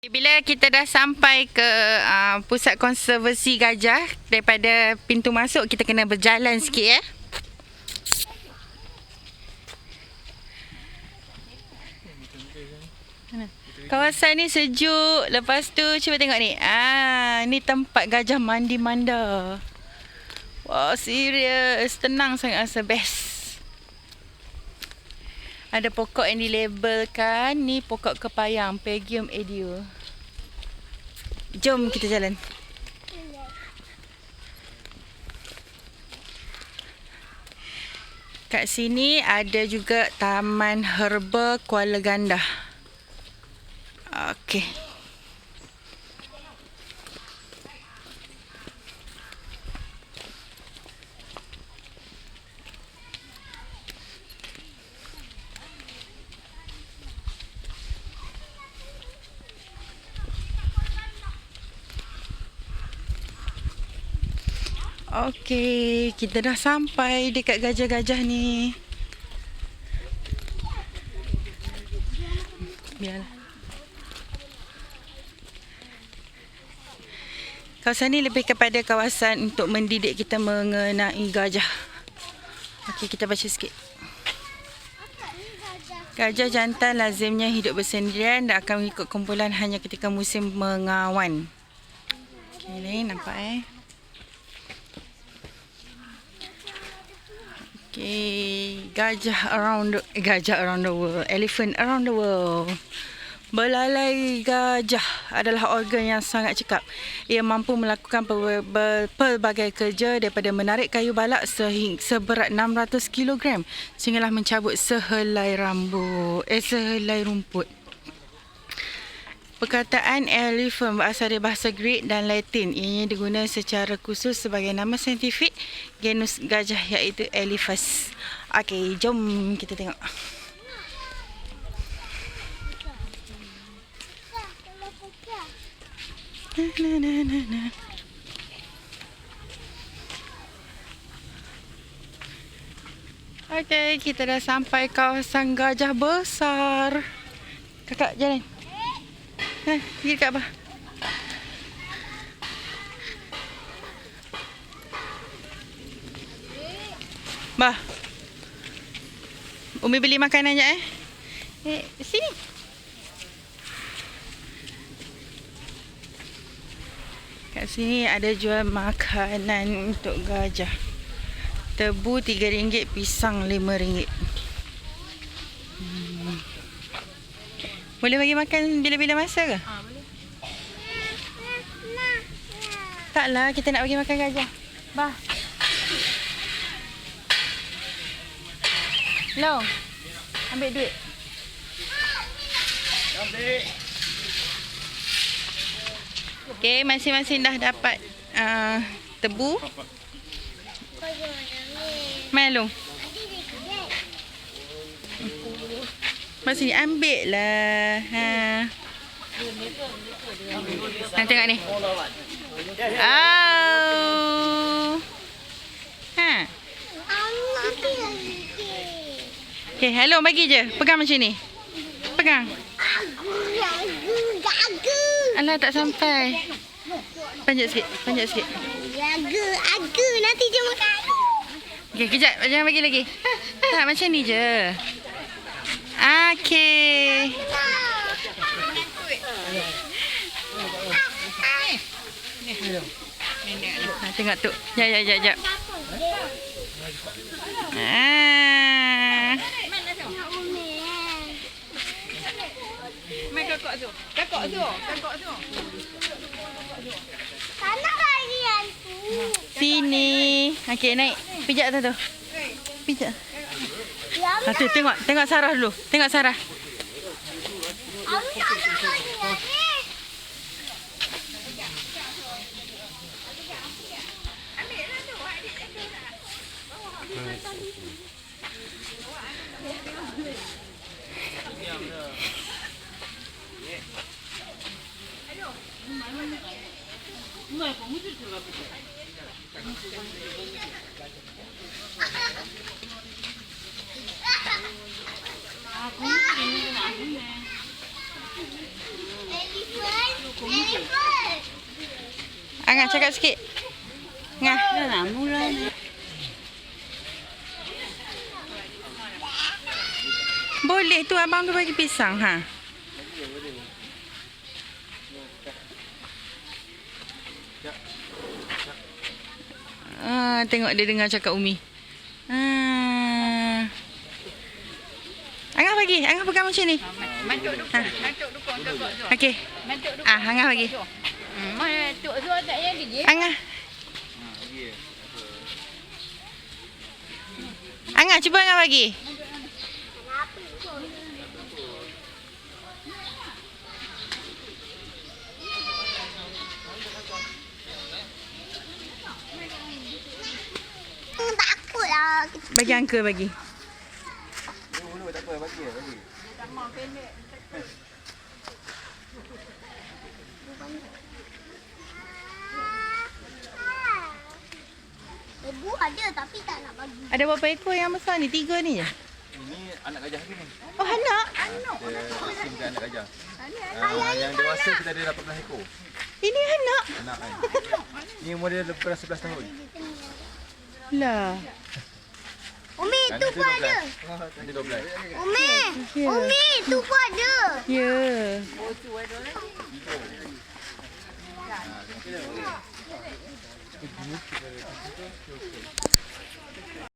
Bila kita dah sampai ke uh, pusat konservasi gajah daripada pintu masuk kita kena berjalan sikit ya. Kawasan ni sejuk. Lepas tu cuba tengok ni. Ah, ni tempat gajah mandi manda. Wah, serius. Tenang sangat rasa best. Ada pokok yang dilabelkan. Ni pokok kepayang. Pegium edio. Jom kita jalan. Kat sini ada juga Taman Herba Kuala Gandah. Okey. Okey, kita dah sampai dekat gajah-gajah ni. Biarlah. Kawasan ni lebih kepada kawasan untuk mendidik kita mengenai gajah. Okey, kita baca sikit. Gajah jantan lazimnya hidup bersendirian dan akan mengikut kumpulan hanya ketika musim mengawan. Okey, nampak eh. Okay, gajah around the, eh, gajah around the world, elephant around the world. Belalai gajah adalah organ yang sangat cekap. Ia mampu melakukan pelbagai kerja daripada menarik kayu balak sehingga seberat 600 kg sehinggalah mencabut sehelai rambut, eh sehelai rumput. Perkataan elephant berasal dari bahasa Greek dan Latin. Ianya digunakan secara khusus sebagai nama saintifik genus gajah iaitu Elephas. Okey, jom kita tengok. Na, na, na, na. Okey, kita dah sampai kawasan gajah besar. Kakak jalan. Ha, pergi dekat apa? Bah. Umi beli makanan je eh. Eh, sini. Kat sini ada jual makanan untuk gajah. Tebu RM3, pisang RM5. Boleh bagi makan bila-bila masa ke? Ha, boleh. Taklah, kita nak bagi makan gajah. Bah. Long. Ambil duit. Ambil. Okey, masing-masing dah dapat uh, tebu. Mana Long? Mak sini ambil lah. Ha. Ha, tengok ni. Oh. Ha. Okay, hello bagi je. Pegang macam ni. Pegang. Alah, tak sampai. Panjat sikit, panjat sikit. Aga, aga. Nanti je makan. Okay, kejap. Jangan bagi lagi. Tak, macam ni je. Okey. Ha, tengok tu. Ya, ya, ya, ya. Ah. Mai kakak tu. Kakak tu. Kakak tu. Sana lagi yang tu. Sini. Okey, naik. Pijak tu tu. Pijak. Ya, Ha, tu, tengok. Tengok Sarah dulu. Tengok Sarah. Abi sana lagi Angah cakap sikit. Angah. Dah lah ni. Boleh tu abang tu bagi pisang ha. Ah, tengok dia dengar cakap Umi. Ah. Angah bagi, Angah pegang macam ni. Mantuk dukung. Mantuk dukung. Tengok tu. Okey. Mantuk dukung. Ah, Angah bagi. Hmm, mana tuk tu tak jadi je. Angah. Angah cuba Angah bagi. Hmm, Takut lah. Bagi uncle bagi. Ibu ada tapi tak nak bagi. Ada berapa ekor yang besar ni? Tiga ni je. Ini anak gajah ni. Oh, anak. Dia simpan anak gajah. Ah, yang dewasa kita ada 18 ekor. Ini anak. Anak kan. Ni umur dia lebih kurang 11 tahun. Lah. Tu pun ada. 12. Yang ni 12. Umi. Umi, tu pun ada. Ya.